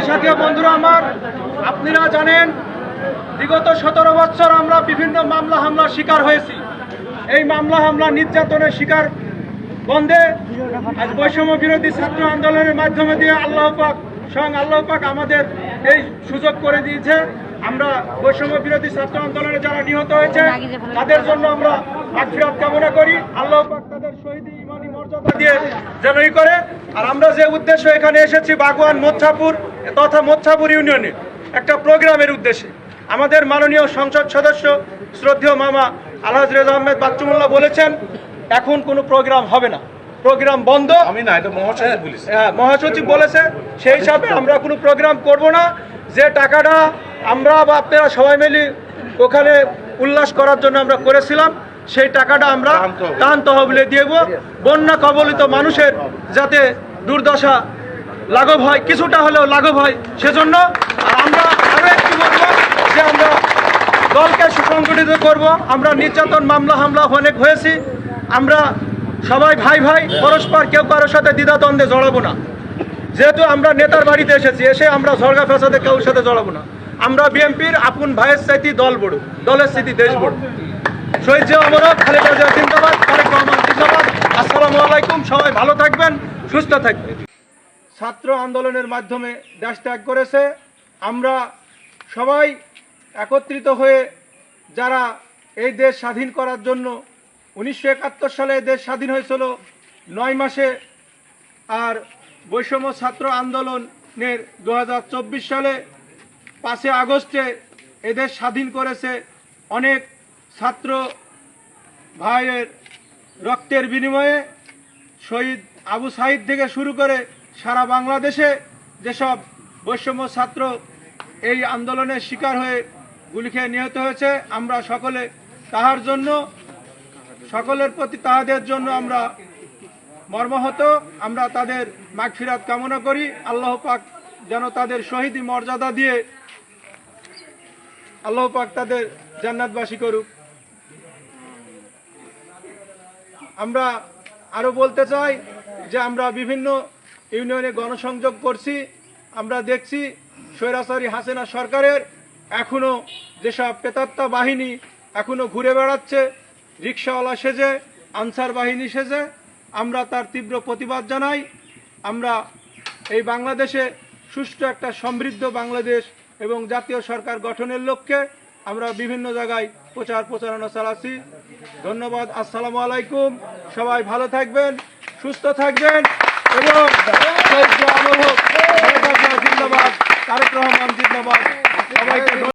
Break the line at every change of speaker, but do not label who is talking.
সংগ্রামী সাথী বন্ধুরা আমার, আপনারা জানেন, বিগত সতেরো বছর আমরা বিভিন্ন মামলা হামলার শিকার হয়েছি। এই মামলা হামলা নির্যাতনের শিকার বন্ধে আজ বৈষম্য বিরোধী ছাত্র আন্দোলনের মাধ্যমে দিয়ে আল্লাহ পাক, স্বয়ং আল্লাহ পাক আমাদের এই সুযোগ করে দিয়েছে। আমরা বৈষম্য বিরোধী ছাত্র আন্দোলনে যারা নিহত হয়েছে, তাদের জন্য আমরা মাগফিরাত কামনা করি। আল্লাহ পাক তাদের শহীদ ইমানি মর্যাদা দিয়ে যেন ই করে। আর আমরা যে উদ্দেশ্য এখানে এসেছি বাগওয়ান মোচ্ছাপুর তথা মোচ্ছাপুর ইউনিয়নে একটা প্রোগ্রামের উদ্দেশ্যে। আমাদের মাননীয় সংসদ সদস্য শ্রদ্ধেয় মামা আলহাজ রেজা আহমেদ বাচ্চুমুল্লাহ বলেছেন এখন কোনো প্রোগ্রাম হবে না। প্রোগ্রাম বন্ধ।
আমি না এটা মহাশয় বলিস
হ্যাঁ, মহাসচিব বলেছে সেই হিসাবে আমরা কোনো প্রোগ্রাম করব না। যে টাকাটা আমরা বা আপনারা সবাই মিলে ওখানে উল্লাস করার জন্য আমরা করেছিলাম সেই টাকাটা আমরা
ত্রাণ তহবিলে
দেব। বন্যা কবলিত মানুষের যাতে দুর্দশা লাঘব হয় কিছুটা হলেও লাঘব হয় সেজন্য আমরা আরও একটু বলব যে আমরা দলকে সুসংগঠিত করব। আমরা নির্যাতন মামলা হামলা অনেক হয়েছি। আমরা সবাই ভাই ভাই পরস্পর কেউ কারোর সাথে দ্বিধাদ্বন্দ্বে জড়াবো না। যেহেতু আমরা নেতার বাড়িতে এসেছি এসে আমরা ঝরগা ফেসাদে কেউ সাথে জড়াবো না। আমরা বিএনপির আপন ভাইয়ের চাইতে দল বড় দলের স্মৃতি দেশ বড়। শহীদ জিয়া জিন্দাবাদ, তারেক রহমান জিন্দাবাদ। আসসালামু আলাইকুম, সবাই ভালো থাকবেন, সুস্থ থাকবেন। ছাত্র আন্দোলনের মাধ্যমে দেশ ত্যাগ করেছে। আমরা সবাই একত্রিত হয়ে যারা এই দেশ স্বাধীন করার জন্য উনিশশো একাত্তর সালে দেশ স্বাধীন হয়েছিল, নয় মাসে, আর বৈষম্য ছাত্র আন্দোলনের দু হাজার চব্বিশ সালে পাঁচই আগস্টে এদের স্বাধীন করেছে অনেক ছাত্র ভাইয়ের রক্তের বিনিময়ে শহীদ আবু সাহিদ থেকে শুরু করে সারা বাংলাদেশে যেসব বৈষম্য ছাত্র এই আন্দোলনের শিকার হয়ে গুলি খেয়ে নিহত হয়েছে, আমরা সকলে তাহার জন্য, সকলের প্রতি তাহাদের জন্য আমরা মর্মাহত, আমরা তাদের মাগফিরাত কামনা করি। আল্লাহ পাক যেন তাদের শহীদি মর্যাদা দিয়ে, আল্লাহ পাক তাদের জান্নাতবাসী করুক। আমরা আরও বলতে চাই যে আমরা বিভিন্ন ইউনিয়নে গণসংযোগ করছি, আমরা দেখছি স্বৈরাচারী হাসিনা সরকারের এখনও যেসব পেতাত্তা বাহিনী এখনও ঘুরে বেড়াচ্ছে, রিক্সাওয়ালা সেজে, আনসার বাহিনী সেজে, আমরা তার তীব্র প্রতিবাদ জানাই। আমরা এই বাংলাদেশে সুষ্ঠু একটা সমৃদ্ধ বাংলাদেশ এবং জাতীয় সরকার গঠনের লক্ষ্যে আমরা বিভিন্ন জায়গায় প্রচার প্রচারণা চালাচ্ছি। ধন্যবাদ, আসসালামু আলাইকুম। সবাই ভালো থাকবেন, সুস্থ থাকবেন এবং জিন্দাবাদ। তারেক রহমান, জিন্দাবাদ।